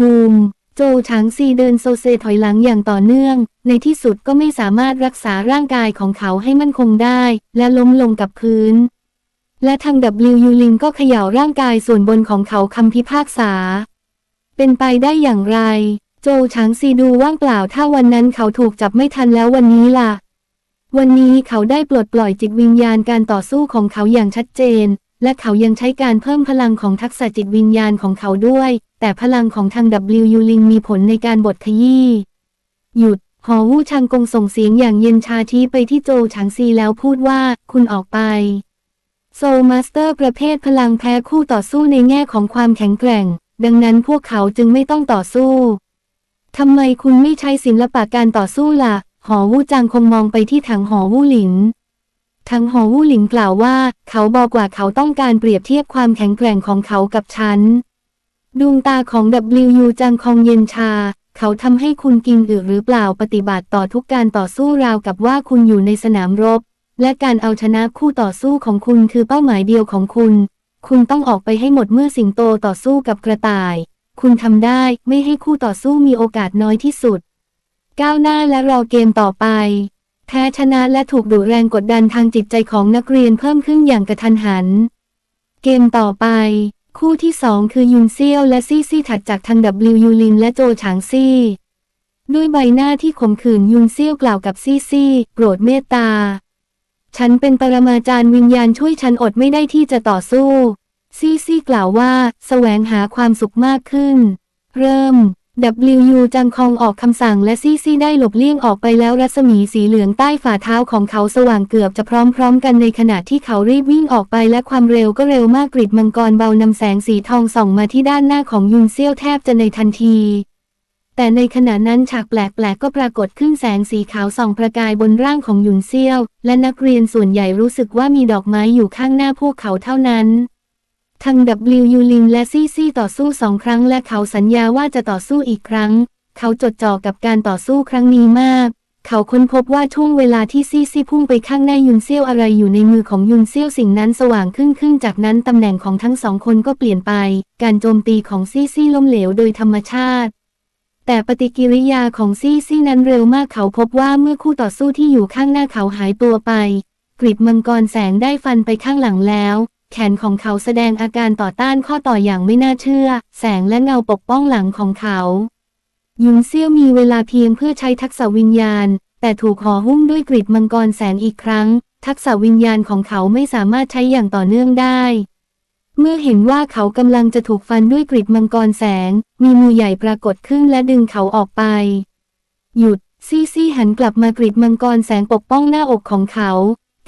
บูม โจฉางซีเดินโซเซถอยหลังอย่างต่อเนื่อง ในที่สุดก็ไม่สามารถรักษาร่างกายของเขาให้มั่นคงได้ และล้มลงกับพื้น และทาง W ยูลิงก็เขย่าร่างกายส่วนบนของเขาคำพิพากษา เป็นไปได้อย่างไร โจฉางซีดูว่างเปล่าถ้าวันนั้นเขาถูกจับไม่ทันแล้ววันนี้ล่ะวันนี้เขาได้ปลดปล่อยจิตวิญญาณการต่อสู้ของเขาอย่างชัดเจน และเขายังใช้การเพิ่มพลังของทักษะจิตวิญญาณของเขาด้วย แต่พลังของทาง W ลิงมีผลในการบดขยี้ หยุด หอวู่ชังกงส่งเสียงอย่างเย็นชาชี้ไปที่โจฉางซีแล้วพูดว่า คุณออกไป โซลมาสเตอร์ประเภทพลังแพ้คู่ต่อสู้ในแง่ของความแข็งแกร่ง ดังนั้นพวกเขาจึงไม่ต้องต่อสู้ ทำไมคุณไม่ใช้ศิลปะการต่อสู้ล่ะ หอวู่จางคงมองไปที่ถังหอวู่หลิน ทั้งหอวู่หลินกล่าวว่า เขาบอกว่าเขาต้องการเปรียบเทียบความแข็งแกร่งของเขากับฉัน ดวงตาของ W จังคองเย็นชา เขาทำให้คุณกินอึหรือเปล่าปฏิบัติต่อทุกการต่อสู้ราวกับว่าคุณอยู่ในสนามรบ และการเอาชนะคู่ต่อสู้ของคุณคือเป้าหมายเดียวของคุณ คุณต้องออกไปให้หมดเมื่อสิงโตต่อสู้กับกระต่าย คุณทำได้ไม่ให้คู่ต่อสู้มีโอกาสน้อยที่สุด ก้าวหน้าและรอเกมต่อไป แพ้ชนะและถูกดุแรงกดดันทางจิตใจของนักเรียนเพิ่มขึ้นอย่างกระทันหัน เกมต่อไป คู่ที่สองคือยุนเซียวและซี่ซี่ถัดจากทาง W ยูลินและโจฉางซี่ ด้วยใบหน้าที่ขมขื่นยุนเซียวกล่าวกับซี่ซี่โปรดเมตตา ฉันเป็นปรมาจารย์วิญญาณช่วยฉันอดไม่ได้ที่จะต่อสู้ ซี่ซี่กล่าวว่า แสวงหาความสุขมากขึ้น เริ่ม Wu จังคองออกคำสั่งและซี่ซี่ได้หลบเลี่ยงออกไปแล้วรัศมีสีเหลืองใต้ฝ่าเท้าของเขาสว่างเกือบจะพร้อมๆ กันในขณะที่เขารีบวิ่งออกไปและความเร็วก็เร็วมากกริดมังกรเบานำแสงสีทองส่องมาที่ด้านหน้าของยุนเซี่ยวแทบจะในทันที แต่ในขณะนั้นฉากแปลกๆ ก็ปรากฏขึ้นแสงสีขาวส่องประกายบนร่างของยุนเซี่ยว และนักเรียนส่วนใหญ่รู้สึกว่ามีดอกไม้อยู่ข้างหน้าพวกเขาเท่านั้น ทั้ง W ยูลินและซี่ซี่ต่อสู้สองครั้งและเขาสัญญาว่าจะต่อสู้อีกครั้ง เขาจดจ่อกับการต่อสู้ครั้งนี้มาก เขาค้นพบว่าช่วงเวลาที่ซี่ซี่พุ่งไปข้างหน้ายุนเซี่ยวอะไรอยู่ในมือของยุนเซี่ยวสิ่งนั้นสว่างขึ้นขึ้นจากนั้นตำแหน่งของทั้งสองคนก็เปลี่ยนไป การโจมตีของซี่ซี่ล้มเหลวโดยธรรมชาติแต่ปฏิกิริยาของซี่ซี่นั้นเร็วมากเขาพบว่าเมื่อคู่ต่อสู้ที่อยู่ข้างหน้าเขาหายตัวไป กริบมังกรแสงได้ฟันไปข้างหลังแล้ว แขนของเขาแสดงอาการต่อต้านข้อต่ออย่างไม่น่าเชื่อ แสงและเงาปกป้องหลังของเขายุนเซี่ยวมีเวลาเพียงเพื่อใช้ทักษะวิญญาณ แต่ถูกห่อหุ้มด้วยกริดมังกรแสงอีกครั้ง ทักษะวิญญาณของเขาไม่สามารถใช้อย่างต่อเนื่องได้ เมื่อเห็นว่าเขากำลังจะถูกฟันด้วยกริดมังกรแสง มีมือใหญ่ปรากฏขึ้นและดึงเขาออกไป หยุดซี่ซี่หันกลับมากริดมังกรแสงปกป้องหน้าอกของเขา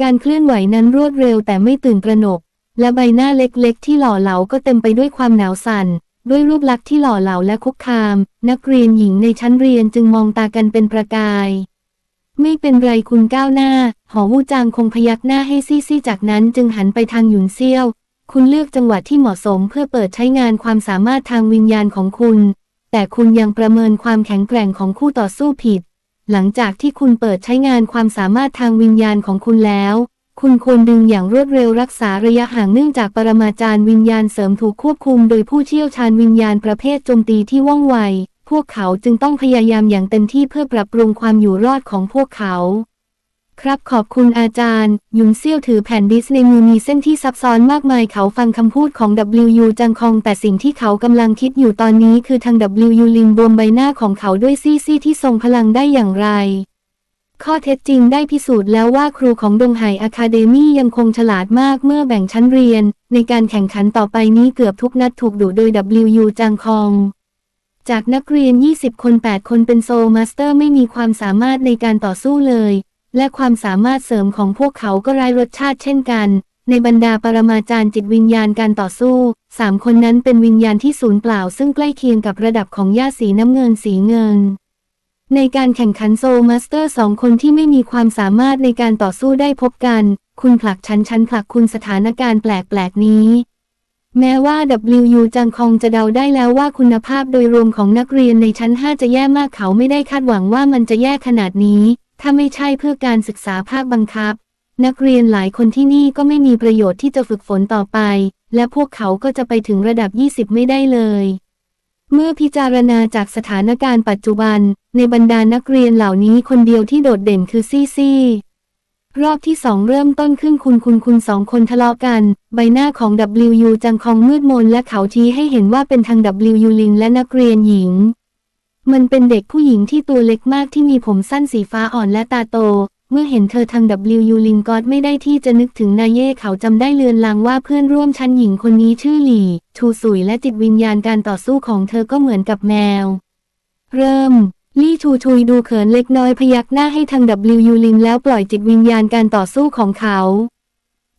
การเคลื่อนไหวนั้นรวดเร็วแต่ไม่ตื่นตระหนก และใบหน้าเล็กๆ ที่หล่อเหลาก็เต็มไปด้วยความหนาวสั่น ด้วยรูปลักษณ์ที่หล่อเหลาและคุกคาม นักเรียนหญิงในชั้นเรียนจึงมองตากันเป็นประกาย ไม่เป็นไรคุณก้าวหน้า หอวูจางคงพยักหน้าให้ซี่ซี่จากนั้นจึงหันไปทางหยุนเซี่ยว คุณเลือกจังหวะที่เหมาะสมเพื่อเปิดใช้งานความสามารถทางวิญญาณของคุณ แต่คุณยังประเมินความแข็งแกร่งของคู่ต่อสู้ผิด หลังจากที่คุณเปิดใช้งานความสามารถทางวิญญาณของคุณแล้ว คุณควรดึงอย่างรวดเร็วรักษาระยะห่างเนื่องจากปรมาจารย์วิญญาณเสริมถูกควบคุมโดยผู้เชี่ยวชาญวิญญาณประเภทโจมตีที่ว่องไว พวกเขาจึงต้องพยายามอย่างเต็มที่เพื่อปรับปรุงความอยู่รอดของพวกเขา ครับขอบคุณอาจารย์ ยุนเซี่ยวถือแผ่นดิสในมือมีเส้นที่ซับซ้อนมากมายเขาฟังคำพูดของ WU จังคอง แต่สิ่งที่เขากำลังคิดอยู่ตอนนี้คือทาง WU ลิงบวมใบหน้าของเขาด้วยซี่ซี่ที่ทรงพลังได้อย่างไร ข้อเท็จจริงได้พิสูจน์แล้วว่าครูของดงไห่อะคาเดมี่ยังคงฉลาดมากเมื่อแบ่งชั้นเรียน ในการแข่งขันต่อไปนี้เกือบทุกนัดถูกดุโดย W จังคอง จากนักเรียน 20 คน 8 คนเป็นโซลมาสเตอร์ไม่มีความสามารถในการต่อสู้เลย และความสามารถเสริมของพวกเขาก็ไร้รสชาติเช่นกัน ในบรรดาปรมาจารย์จิตวิญญาณการต่อสู้สามคนนั้นเป็นวิญญาณที่สูญเปล่า ซึ่งใกล้เคียงกับระดับของย่าสีน้ำเงินสีเงิน ในการแข่งขันโซลมาสเตอร์สองคนที่ไม่มีความสามารถในการต่อสู้ได้พบกัน คุณผลักฉันฉันผลักคุณสถานการณ์แปลกๆนี้ แม้ว่า WU จังคองจะเดาได้แล้วว่าคุณภาพโดยรวมของนักเรียนในชั้น 5 จะแย่มากเขาไม่ได้คาดหวังว่ามันจะแย่ขนาดนี้ ถ้าไม่ใช่เพื่อการศึกษาภาคบังคับ นักเรียนหลายคนที่นี่ก็ไม่มีประโยชน์ที่จะฝึกฝนต่อไป และพวกเขาก็จะไปถึงระดับ 20 ไม่ได้เลย เมื่อพิจารณาจากสถานการณ์ปัจจุบัน ในบรรดานักเรียนเหล่านี้คนเดียวที่โดดเด่นคือซี่ซี่รอบที่สองเริ่มต้นขึ้นคุณคุณคุณสองคนทะเลาะกัน ใบหน้าของ WU จังคองมืดมนและเขาชี้ให้เห็นว่าเป็นทาง WU ลิงและนักเรียนหญิง มันเป็นเด็กผู้หญิงที่ตัวเล็กมากที่มีผมสั้นสีฟ้าอ่อนและตาโต เมื่อเห็นเธอทาง WU ลิงก็อดไม่ได้ที่จะนึกถึงนายเย่เขาจำได้เลือนลางว่าเพื่อนร่วมชั้นหญิงคนนี้ชื่อหลี่ ชูสุยและจิตวิญญาณการต่อสู้ของเธอก็เหมือนกับแมว เริ่ม ลี่ชูชุยดูเขินเล็กน้อยพยักหน้าให้ทาง WU ลิงแล้วปล่อยจิตวิญญาณการต่อสู้ของเขา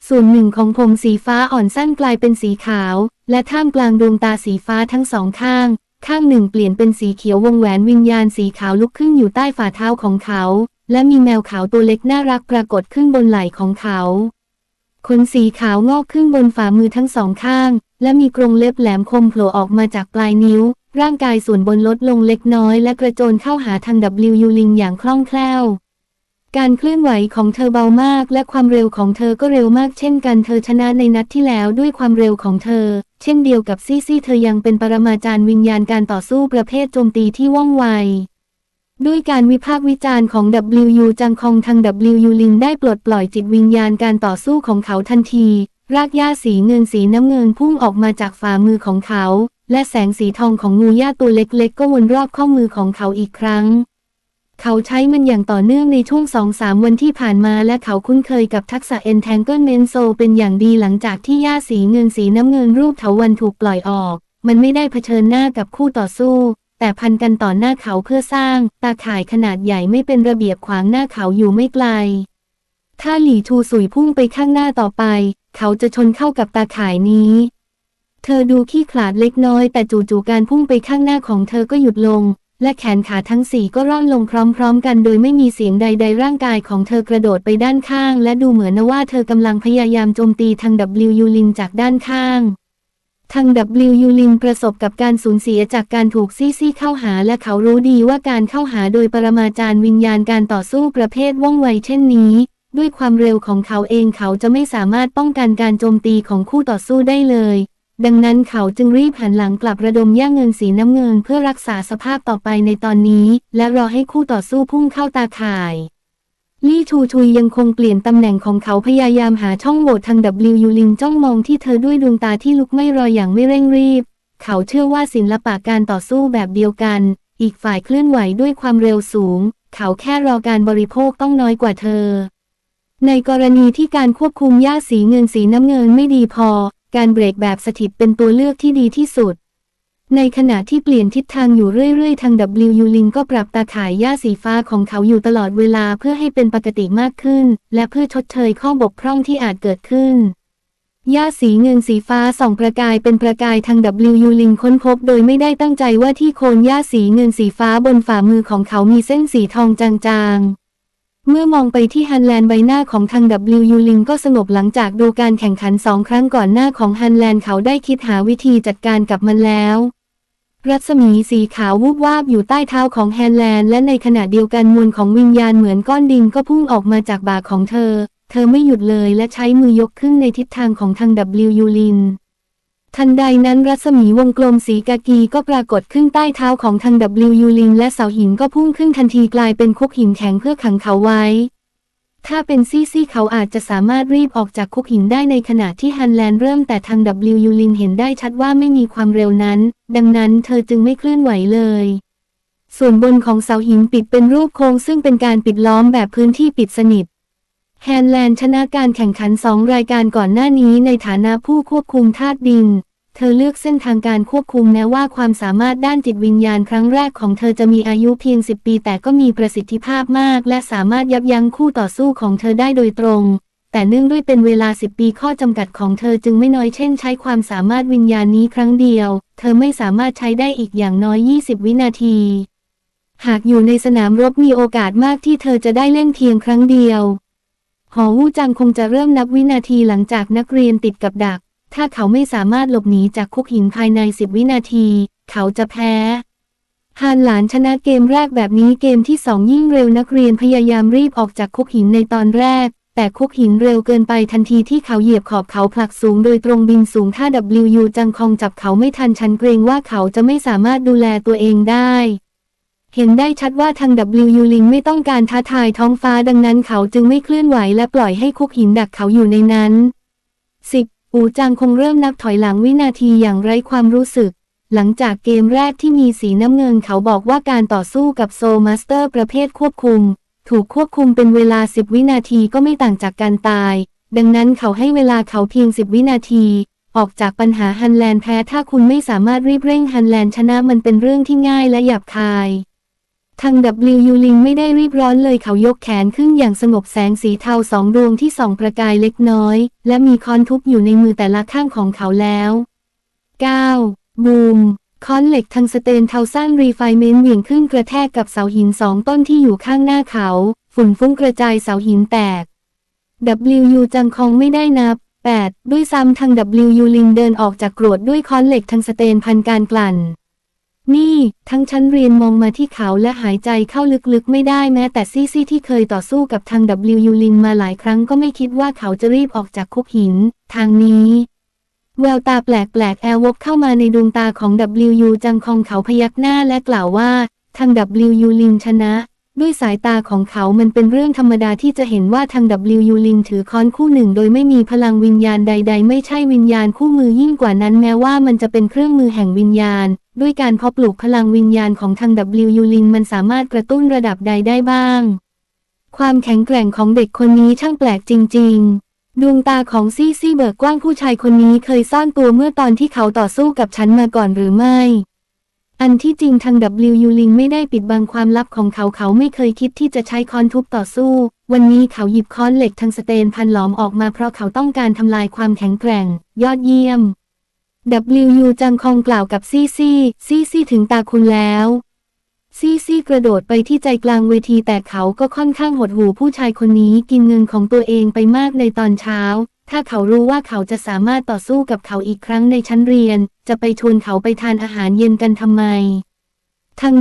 ส่วนหนึ่งของผมสีฟ้าอ่อนสั้นกลายเป็นสีขาว และท่ามกลางดวงตาสีฟ้าทั้งสองข้าง ข้างหนึ่งเปลี่ยนเป็นสีเขียววงแหวนวิญญาณสีขาวลุกขึ้นอยู่ใต้ฝ่าเท้าของเขา และมีแมวขาวตัวเล็กน่ารักปรากฏขึ้นบนไหล่ของเขาขนสีขาวงอกขึ้นบนฝ่ามือทั้งสองข้าง และมีกรงเล็บแหลมคมโผล่ออกมาจากปลายนิ้ว ร่างกายส่วนบนลดลงเล็กน้อย และกระโจนเข้าหาทาง W ลิงอย่างคล่องแคล่ว การเคลื่อนไหวของเธอเบามาก และความเร็วของเธอก็เร็วมากเช่นกันเธอชนะในนัดที่แล้วด้วยความเร็วของเธอ เช่นเดียวกับซี่ซี่เธอยังเป็นปรมาจารย์วิญญาณการต่อสู้ประเภทโจมตีที่ว่องไว ด้วยการวิพากษ์วิจารณ์ของ WU จังคองทาง WU ลินได้ปลดปล่อยจิตวิญญาณการต่อสู้ของเขาทันที รากหญ้าสีเงินสีน้ำเงินพุ่งออกมาจากฝ่ามือของเขา และแสงสีทองของงูย่าตัวเล็กๆ ก็วนรอบข้อมือของเขาอีกครั้ง เขาใช้มันอย่างต่อเนื่องในช่วงสองสามวันที่ผ่านมาและเขาคุ้นเคยกับทักษะ Entanglement s o เป็นอย่างดีหลังจากที่หญ้าสีเงินสีน้ำเงินรูปเถาวันถูกปล่อยออก มันไม่ได้เผชิญหน้ากับคู่ต่อสู้ แต่พันกันต่อหน้าเขาเพื่อสร้าง ตาข่ายขนาดใหญ่ไม่เป็นระเบียบขวางหน้าเขาอยู่ไม่ไกล ถ้าหลี่ชูสุยพุ่งไปข้างหน้าต่อไป เขาจะชนเข้ากับตาข่ายนี้ เธอดูขี้ขลาดเล็กน้อยแต่จู่ๆการพุ่งไปข้างหน้าของเธอก็หยุดลง และแขนขาทั้งสี่ก็ร่อนลงพร้อม ๆ กันโดยไม่มีเสียงใด ๆ ร่างกายของเธอกระโดดไปด้านข้าง และดูเหมือนว่าเธอกำลังพยายามโจมตีทาง W ลินจากด้านข้าง ทาง W ลินประสบกับการสูญเสียจากการถูกซี่ซี่เข้าหาและเขารู้ดีว่าการเข้าหาโดยปรมาจารย์วิญญาณการต่อสู้ประเภทว่องไวเช่นนี้ ด้วยความเร็วของเขาเองเขาจะไม่สามารถป้องกันการโจมตีของคู่ต่อสู้ได้เลย ดังนั้นเขาจึงรีบหันหลังกลับระดมย่างเงินสีน้ำเงินเพื่อรักษาสภาพต่อไปในตอนนี้ และรอให้คู่ต่อสู้พุ่งเข้าตาข่าย ลี่ชูชุยยังคงเปลี่ยนตำแหน่งของเขาพยายามหาช่องโหว่ทาง W ลิงจ้องมองที่เธอด้วยดวงตาที่ลุกไม่รออย่างไม่เร่งรีบ เขาเชื่อว่าศิลปะการต่อสู้แบบเดียวกัน อีกฝ่ายเคลื่อนไหวด้วยความเร็วสูง เขาแค่รอการบริโภคต้องน้อยกว่าเธอ ในกรณีที่การควบคุมหญ้าสีเงินสีน้ำเงินไม่ดีพอ การเบรกแบบสถิตเป็นตัวเลือกที่ดีที่สุด ในขณะที่เปลี่ยนทิศทางอยู่เรื่อยๆ ทาง W ลิงก็ปรับตาข่ายหญ้าสีฟ้าของเขาอยู่ตลอดเวลาเพื่อให้เป็นปกติมากขึ้น และเพื่อชดเชยข้อบกพร่องที่อาจเกิดขึ้นหญ้าสีเงินสีฟ้าส่องประกายเป็นประกายทาง W ลิงค้นพบโดยไม่ได้ตั้งใจว่าที่โคนหญ้าสีเงินสีฟ้าบนฝ่ามือของเขามีเส้นสีทองจางๆเมื่อมองไปที่ฮันแลนใบหน้าของทาง W ลิงก็สงบหลังจากดูการแข่งขันสองครั้งก่อนหน้าของฮันแลนเขาได้คิดหาวิธีจัดการกับมันแล้ว รัศมีสีขาววูบวาบอยู่ใต้เท้าของแฮนแลน และในขณะเดียวกันมวลของวิญญาณเหมือนก้อนดินก็พุ่งออกมาจากบ่าของเธอ เธอไม่หยุดเลยและใช้มือยกขึ้นในทิศทางของทาง W ลิน ทันใดนั้นรัศมีวงกลมสีกากีก็ปรากฏขึ้นใต้เท้าของทาง W ลิงและเสาหินก็พุ่งขึ้นทันทีกลายเป็นคุกหินแข็งเพื่อขังเขาไว้ ถ้าเป็นซี่ซี่เขาอาจจะสามารถรีบออกจากคุกหินได้ในขณะที่ฮันแลนเริ่มแต่ทาง W ลินเห็นได้ชัดว่าไม่มีความเร็วนั้น ดังนั้นเธอจึงไม่เคลื่อนไหวเลย ส่วนบนของเสาหินปิดเป็นรูปโค้งซึ่งเป็นการปิดล้อมแบบพื้นที่ปิดสนิทแฮนแลนชนะการแข่งขันสองรายการก่อนหน้านี้ในฐานะผู้ควบคุมธาตุดิน เธอเลือกเส้นทางการควบคุมแม้ว่าความสามารถด้านจิตวิญญาณครั้งแรกของเธอจะมีอายุเพียง 10 ปี แต่ก็มีประสิทธิภาพมาก และสามารถยับยั้งคู่ต่อสู้ของเธอได้โดยตรง แต่เนื่องด้วยเป็นเวลา 10 ปีข้อจำกัดของเธอจึงไม่น้อยเช่นใช้ความสามารถวิญญาณนี้ครั้งเดียว เธอไม่สามารถใช้ได้อีกอย่างน้อย 20 วินาที หากอยู่ในสนามรบมีโอกาสมากที่เธอจะได้เล่นเพียงครั้งเดียว หอวูจังคงจะเริ่มนับวินาทีหลังจากนักเรียนติดกับดัก ถ้าเขาไม่สามารถหลบหนีจากคุกหินภายใน 10 วินาที เขาจะแพ้ฮานหลานชนะเกมแรกแบบนี้เกมที่สองยิ่งเร็วนักเรียนพยายามรีบออกจากคุกหินในตอนแรก แต่คุกหินเร็วเกินไปทันทีที่เขาเหยียบขอบเขาผลักสูงโดยตรงบินสูงถ้า WU จังคองจับเขาไม่ทันฉันเกรงว่าเขาจะไม่สามารถดูแลตัวเองได้เห็นได้ชัดว่าทาง WU ลิงไม่ต้องการท้าทายท้องฟ้าดังนั้นเขาจึงไม่เคลื่อนไหวและปล่อยให้คุกหินดักเขาอยู่ในนั้น 10. อูจางคงเริ่มนับถอยหลังวินาทีอย่างไร้ความรู้สึก หลังจากเกมแรกที่มีสีน้ำเงินเขาบอกว่าการต่อสู้กับโซมาสเตอร์ประเภทควบคุม ถูกควบคุมเป็นเวลา 10 วินาทีก็ไม่ต่างจากการตาย ดังนั้นเขาให้เวลาเขาเพียง 10 วินาที ออกจากปัญหาฮันแลนแพ้ถ้าคุณไม่สามารถรีบเร่งฮันแลนชนะมันเป็นเรื่องที่ง่ายและหยาบคาย ทาง W ลิงไม่ได้รีบร้อนเลยเขายกแขนขึ้นอย่างสงบแสงสีเทาสองดวงที่ส่องประกายเล็กน้อย และมีค้อนทุบอยู่ในมือแต่ละข้างของเขาแล้ว 9. บูม ค้อนเหล็กทางสเตนเทาสั้นรีไฟเมนต์เหวี่ยงขึ้นกระแทกกับเสาหินสองต้นที่อยู่ข้างหน้าเขา ฝุ่นฟุ้งกระจายเสาหินแตก W จังคองไม่ได้นับ 8. ด้วยซ้ำทาง W ลิงเดินออกจากกรวดด้วยค้อนเหล็กทางสเตนพันการกลั่น นี่ ทั้งชั้นเรียนมองมาที่เขาและหายใจเข้าลึกๆ ไม่ได้แม้แต่ซี่ซี่ที่เคยต่อสู้กับทาง W ลินมาหลายครั้งก็ไม่คิดว่าเขาจะรีบออกจากคุกหิน ทางนี้ แววตาแปลกๆ แอร์วกเข้ามาในดวงตาของ W จังคองเขาพยักหน้าและกล่าวว่า ทาง W ลินชนะ ด้วยสายตาของเขามันเป็นเรื่องธรรมดาที่จะเห็นว่าทาง W ลินถือค้อนคู่หนึ่ง โดยไม่มีพลังวิญญาณใด ๆ ไม่ใช่วิญญาณคู่มือยิ่งกว่านั้นแม้ว่ามันจะเป็นเครื่องมือแห่งวิญญาณ ด้วยการเพาะปลูกพลังวิญญาณของทาง W ลินมันสามารถกระตุ้นระดับใดได้บ้าง ความแข็งแกร่งของเด็กคนนี้ช่างแปลกจริง ๆ ดวงตาของซี่ซี่เบิกกว้างผู้ชายคนนี้เคยซ่อนตัวเมื่อตอนที่เขาต่อสู้กับฉันมาก่อนหรือไม่ อันที่จริงทาง W ลิงไม่ได้ปิดบังความลับของเขาเขาไม่เคยคิดที่จะใช้ค้อนทุบต่อสู้ วันนี้เขาหยิบค้อนเหล็กทางสเตนพันหลอมออกมาเพราะเขาต้องการทำลายความแข็งแกร่ง ยอดเยี่ยม W จังคองกล่าวกับซี่ซี่ซี่ซี่ถึงตาคุณแล้วซี่ซี่กระโดดไปที่ใจกลางเวทีแต่เขาก็ค่อนข้างหดหูผู้ชายคนนี้กินเงินของตัวเองไปมากในตอนเช้า ถ้าเขารู้ว่าเขาจะสามารถต่อสู้กับเขาอีกครั้งในชั้นเรียน จะไปชวนเขาไปทานอาหารเย็นกันทำไม ทาง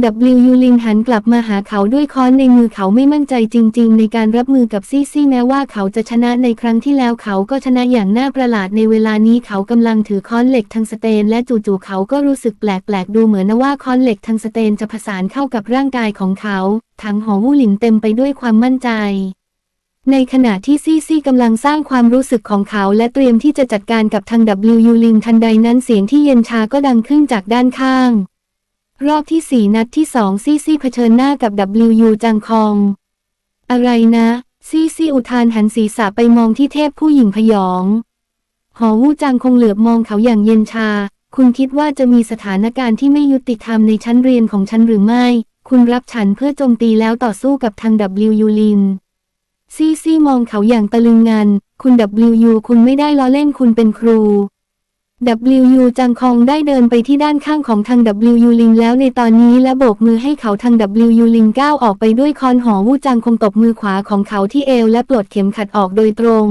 W ลิงหันกลับมาหาเขาด้วยค้อนในมือเขาไม่มั่นใจจริง ๆ ในการรับมือกับซี่ซี่แม้ว่าเขาจะชนะในครั้งที่แล้วเขาก็ชนะอย่างน่าประหลาดในเวลานี้เขากำลังถือค้อนเหล็กทางสเตน และจู่ๆเขาก็รู้สึกแปลกๆดูเหมือนว่าค้อนเหล็กทางสเตนจะผสานเข้ากับร่างกายของเขา ทั้งหอวูหลินเต็มไปด้วยความมั่นใจ ในขณะที่ซี่ซี่กำลังสร้างความรู้สึกของเขาและเตรียมที่จะจัดการกับทาง W ลิงทันใดนั้นเสียงที่เย็นชาก็ดังขึ้นจากด้านข้าง รอบที่สี่นัดที่สองซี่ซี่เผชิญหน้ากับ W จังคอง อะไรนะ ซี่ซี่อุทานหันศีรษะไปมองที่เทพผู้หญิงพยอง หอวูจังคงเหลือบมองเขาอย่างเย็นชา คุณคิดว่าจะมีสถานการณ์ที่ไม่ยุติธรรมในชั้นเรียนของฉันหรือไม่ คุณรับฉันเพื่อโจมตีแล้วต่อสู้กับทาง W ลิน ซี่ซี่มองเขาอย่างตะลึงงัน คุณ W คุณไม่ได้ล้อเล่นคุณเป็นครู W จังคองได้เดินไปที่ด้านข้างของทาง W ลิงแล้วในตอนนี้และโบกมือให้เขาทาง W ลิงก้าวออกไปด้วยคอนหอวูจังคงตบมือขวาของเขาที่เอวและปลดเข็มขัดออกโดยตรง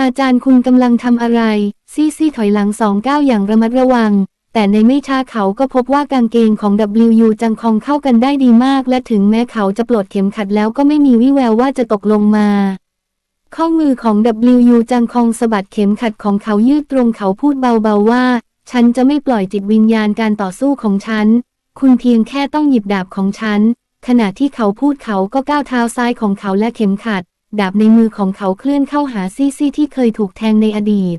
อาจารย์คุณกำลังทำอะไร ซี่ซี่ถอยหลังสองก้าวอย่างระมัดระวัง แต่ในไม่ช้าเขาก็พบว่ากางเกงของ W จังคองเข้ากันได้ดีมาก และถึงแม้เขาจะปลดเข็มขัดแล้วก็ไม่มีวี่แววว่าจะตกลงมา ข้อมือของ W จังคองสะบัดเข็มขัดของเขายืดตรงเขาพูดเบาๆว่า ฉันจะไม่ปล่อยจิตวิญญาณการต่อสู้ของฉัน คุณเพียงแค่ต้องหยิบดาบของฉัน ขณะที่เขาพูดเขาก็ก้าวเท้าซ้ายของเขาและเข็มขัด ดาบในมือของเขาเคลื่อนเข้าหาซี่ซี่ที่เคยถูกแทงในอดีต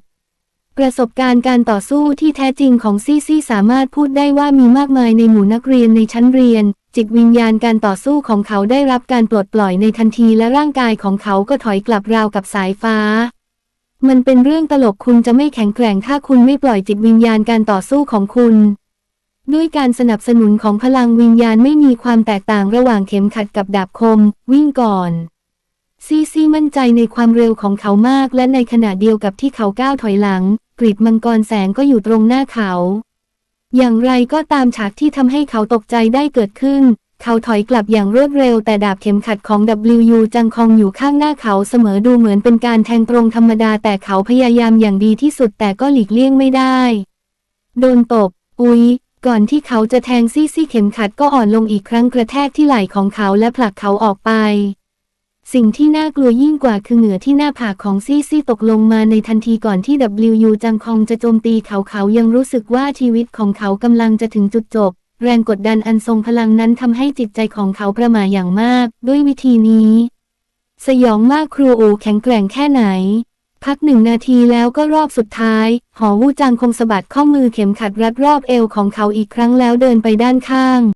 ประสบการณ์การต่อสู้ที่แท้จริงของซี่ซี่สามารถพูดได้ว่ามีมากมายในหมู่นักเรียนในชั้นเรียน จิตวิญญาณการต่อสู้ของเขาได้รับการปลดปล่อยในทันทีและร่างกายของเขาก็ถอยกลับราวกับสายฟ้า มันเป็นเรื่องตลกคุณจะไม่แข็งแกร่งถ้าคุณไม่ปล่อยจิตวิญญาณการต่อสู้ของคุณ ด้วยการสนับสนุนของพลังวิญญาณไม่มีความแตกต่างระหว่างเข็มขัดกับดาบคม วิ่งก่อน ซีซีมั่นใจในความเร็วของเขามาก และในขณะเดียวกับที่เขาก้าวถอยหลัง กรีดมังกรแสงก็อยู่ตรงหน้าเขา อย่างไรก็ตามฉากที่ทำให้เขาตกใจได้เกิดขึ้น เขาถอยกลับอย่างรวดเร็ว แต่ดาบเข็มขัดของ WU จังคองอยู่ข้างหน้าเขาเสมอดูเหมือนเป็นการแทงตรงธรรมดาแต่เขาพยายามอย่างดีที่สุดแต่ก็หลีกเลี่ยงไม่ได้ โดนตบ อุ๊ยก่อนที่เขาจะแทงซี่ซี่เข็มขัดก็อ่อนลงอีกครั้งกระแทกที่ไหล่ของเขาและผลักเขาออกไป สิ่งที่น่ากลัวยิ่งกว่าคือเหงื่อที่หน้าผากของซี่ซี่ตกลงมาในทันทีก่อนที่ W จังคองจะโจมตีเขาเขายังรู้สึกว่าชีวิตของเขากำลังจะถึงจุดจบ แรงกดดันอันทรงพลังนั้นทำให้จิตใจของเขาประหม่าอย่างมาก ด้วยวิธีนี้ สยองมากครูโอแข็งแกร่งแค่ไหน พักหนึ่งนาทีแล้วก็รอบสุดท้าย หอวูจางคงสะบัดข้อมือเข็มขัดรัดรอบเอวของเขาอีกครั้งแล้วเดินไปด้านข้าง